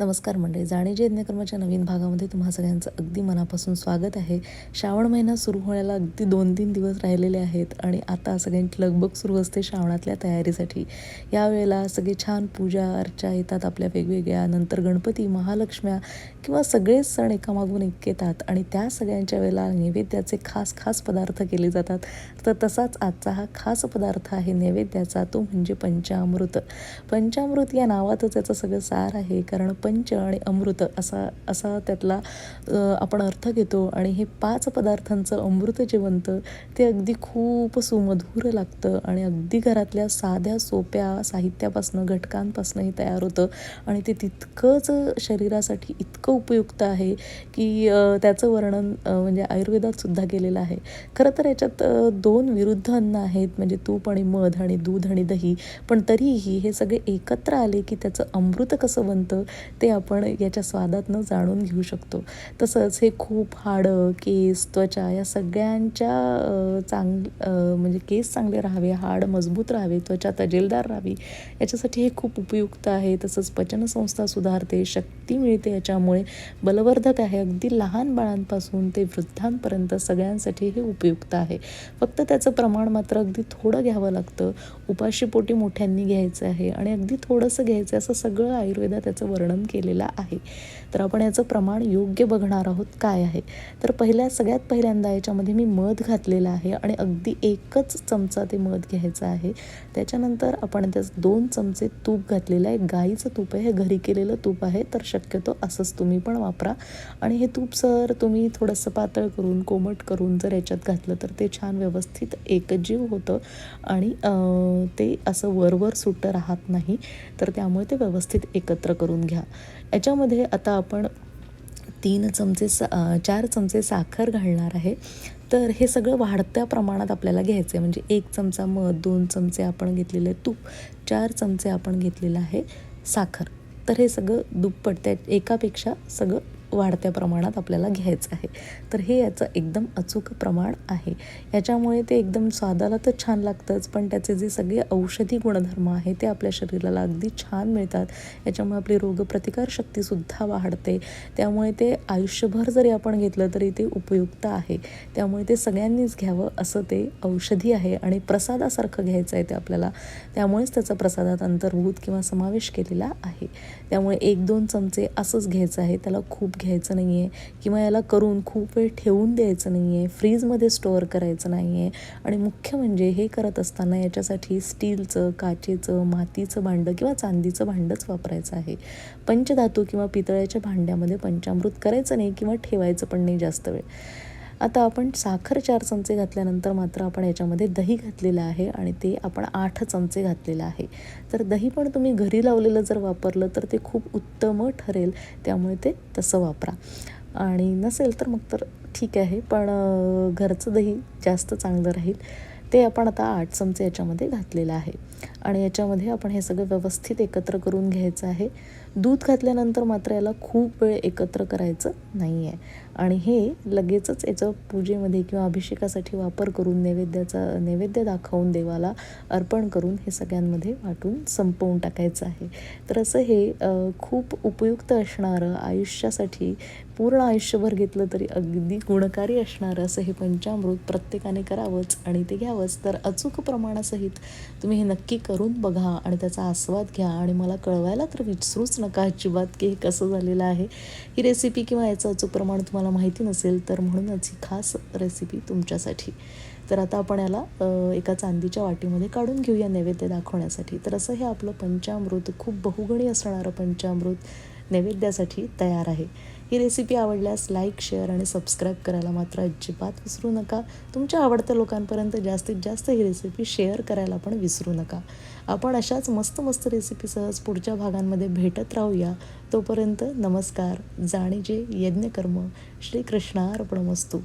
नमस्कार मंडळी जाणे यज्ञकर्माच्या नवीन भागामध्ये तुम्हा सगळ्यांचं अगदी मनापासून स्वागत आहे. श्रावण महिना सुरू होण्याला अगदी दोन तीन दिवस राहिलेले आहेत आणि आता सगळ्यांची लगबग सुरू असते श्रावणातल्या तयारीसाठी. यावेळेला सगळे छान पूजा अर्चा येतात आपल्या वेगवेगळ्या. नंतर गणपती महालक्ष्म्या किंवा सगळेच सण एकामागून एक येतात आणि त्या सगळ्यांच्या वेळेला नैवेद्याचे खास खास पदार्थ केले जातात. तर तसाच आजचा हा खास पदार्थ आहे नैवेद्याचा तो म्हणजे पंचामृत. पंचामृत या नावातच याचं सगळं सार आहे. कारण पंच आणि अमृत असा असा त्यातला आपण अर्थ घेतो. आणि हे पाच पदार्थांचं अमृत जे बनतं ते अगदी खूप सुमधुर लागतं. आणि अगदी घरातल्या साध्या सोप्या साहित्यापासनं घटकांपासनं हे तयार होतं. आणि ते तितकंच शरीरासाठी इतकं उपयुक्त आहे की त्याचं वर्णन म्हणजे आयुर्वेदात सुद्धा केलेलं आहे. खरं तर याच्यात दोन विरुद्ध अन्न आहेत. म्हणजे तूप आणि मध आणि दूध आणि दही. पण तरीही हे सगळे एकत्र आले की त्याचं अमृत कसं बनतं? ते आपण याच्या स्वादातनं जाणून घेऊ शकतो. तसंच हे खूप हाडं केस त्वचा या सगळ्यांच्या चांग म्हणजे केस चांगले राहावे हाड मजबूत राहावे त्वचा तजेलदार राहावी याच्यासाठी हे खूप उपयुक्त आहे. तसंच पचनसंस्था सुधारते शक्ती मिळते याच्यामुळे. बलवर्धक आहे. अगदी लहान बाळांपासून ते वृद्धांपर्यंत सगळ्यांसाठी हे उपयुक्त आहे. फक्त त्याचं प्रमाण मात्र अगदी थोडं घ्यावं लागतं. उपाशीपोटी मोठ्यांनी घ्यायचं आहे आणि अगदी थोडंसं घ्यायचं आहे असं सगळं आयुर्वेदात त्याचं वर्णन केलेला आहे. तर आपण याचं प्रमाण योग्य बघणार आहोत काय आहे. तर पहिल्या सगळ्यात पहिल्यांदा याच्यामध्ये मी मध घातलेलं आहे आणि अगदी एकच चमचा ते मध घ्यायचं आहे. त्याच्यानंतर आपण त्यात दोन चमचे तूप घातलेलं आहे. गाईचं तूप आहे. हे घरी केलेलं तूप आहे. तर शक्यतो असंच तुम्ही पण वापरा. आणि हे तूप सर तुम्ही थोडंसं पातळ करून कोमट करून जर याच्यात घातलं तर ते छान व्यवस्थित एकजीव होतं. आणि ते असं वरवर सुटं राहत नाही. तर त्यामुळे ते व्यवस्थित एकत्र करून घ्या. याच्यामध्ये आता आपण तीन चमचे सा चार चमचे साखर घालणार आहे. तर हे सगळं वाढत्या प्रमाणात आपल्याला घ्यायचं आहे म्हणजे एक चमचा मध दोन चमचे आपण घेतलेले तूप चार चमचे आपण घेतलेलं आहे साखर. तर हे सगळं दुप्पट त्या एकापेक्षा सगळं वाढत्या प्रमाणात आपल्याला घ्यायचं आहे. तर हे याचं एकदम अचूक प्रमाण आहे. याच्यामुळे ते एकदम स्वादाला तर छान लागतंच पण त्याचे जे सगळे औषधी गुणधर्म आहे ते आपल्या शरीराला अगदी छान मिळतात. याच्यामुळे आपली रोगप्रतिकारशक्तीसुद्धा वाढते. त्यामुळे ते आयुष्यभर जरी आपण घेतलं तरी ते उपयुक्त आहे. त्यामुळे ते सगळ्यांनीच घ्यावं असं ते औषधी आहे आणि प्रसादासारखं घ्यायचं आहे ते आपल्याला. त्यामुळेच त्याचा प्रसादात अंतर्भूत किंवा समावेश केलेला आहे. त्यामुळे एक दोन चमचे असंच घ्यायचं आहे. त्याला खूप घ्यायचं नाही आहे किंवा याला करून खूप वेळ ठेवून द्यायचं नाही आहे फ्रीजमध्ये स्टोअर करायचं नाही आहे आणि मुख्य म्हणजे हे करत असताना याच्यासाठी स्टीलचं काचेचं मातीचं भांडं किंवा चांदीचं भांडंच वापरायचं आहे. पंचधातू किंवा पितळ्याच्या भांड्यामध्ये पंचामृत करायचं नाही किंवा ठेवायचं पण नाही जास्त वेळ. आता आपण साखर चार चमचे घातल्यानंतर मात्र आपण याच्यामध्ये दही घातलेलं आहे आणि ते आपण आठ चमचे घातलेलं आहे. तर दही पण तुम्ही घरी लावलेलं जर वापरलं तर ते खूप उत्तम ठरेल त्यामुळे ते तसं वापरा. आणि नसेल तर मग तर ठीक आहे पण घरचं दही जास्त चांगलं राहील. ते आपण आता आठ चमचे याच्यामध्ये घातलेलं आहे. आणि याच्यामध्ये आपण हे सगळं व्यवस्थित एकत्र करून घ्यायचं आहे. दूध घातल्यानंतर मात्र याला खूप वेळ एकत्र करायचं नाही आहे आणि हे लगेचच याचं पूजेमध्ये किंवा अभिषेकासाठी वापर करून नैवेद्याचा नैवेद्य दाखवून देवाला अर्पण करून हे सगळ्यांमध्ये वाटून संपवून टाकायचं आहे. तर असं हे खूप उपयुक्त असणारं आयुष्यासाठी पूर्ण आयुष्यभर घेतलं तरी अगदी गुणकारी असणारं असं हे पंचामृत प्रत्येकाने करावंच आणि ते घ्यावंच. तर अचूक प्रमाणासहित तुम्ही हे नक्की करून बघा आणि त्याचा आस्वाद घ्या आणि मला कळवायला तर विसरूच नका अजिबात की हे कसं झालेलं आहे. ही रेसिपी किंवा याचं अचूक प्रमाण तुम्हाला तुम्हाला माहिती नसेल तर म्हणूनच ही खास रेसिपी तुमच्यासाठी. तर आता आपण याला एका चांदीच्या वाटीमध्ये काढून घेऊया नैवेद्य दाखवण्यासाठी. तर असं हे आपलं पंचामृत खूप बहुगणी असणारं पंचामृत नैवेद्यासाठी तयार आहे. ही रेसिपी आवडल्यास लाईक शेअर आणि सबस्क्राईब करायला मात्र अजिबात विसरू नका. तुमच्या आवडत्या लोकांपर्यंत जास्तीत जास्त ही रेसिपी शेअर करायला पण विसरू नका. आपण अशाच मस्त मस्त रेसिपीसहज पुढच्या भागांमध्ये भेटत राहूया. तोपर्यंत नमस्कार. जाणीजे यज्ञकर्म. श्रीकृष्णार्पणमस्तू.